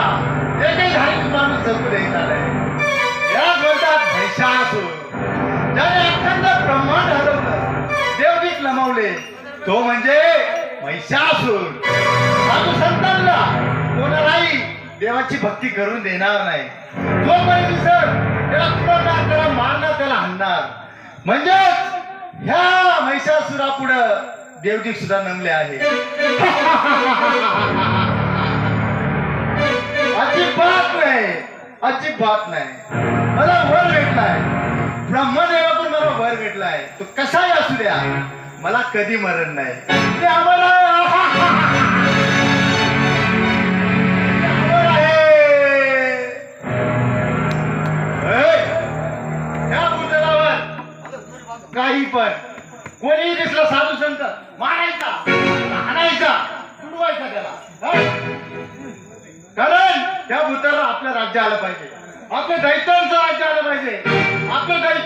महिषा एक धार्मिक माणूस जगू देत आलाय याच म्हणतात महिषासूर ज्याने अखंड ब्रह्मांड हरवलं देवगीत लमावले तो म्हणजे महिषासूर साधू संतांना कोणालाही देवाची भक्ती करून देणार नाही. तो पण सर त्याला तुडवणार त्याला मारणार त्याला हाणणार. म्हणजेच ह्या महिषासुरा पुढं देवदीप सुद्धा नमले आहे. अजिबात नाही. मला वर भेटलाय. ब्रह्मदेवातून मला वर भेटलाय. तो कसाही असू द्या मला कधी मरण नाही. ते आम्हाला काही पण. कोणीही दिसलं साधू संत मारायचा हाणायचा तुडवायचा त्याला. त्या भूताला आपलं राज्य आलं पाहिजे. आपल्या दैत्यांचं राज्य आलं पाहिजे. आपलं दैत्य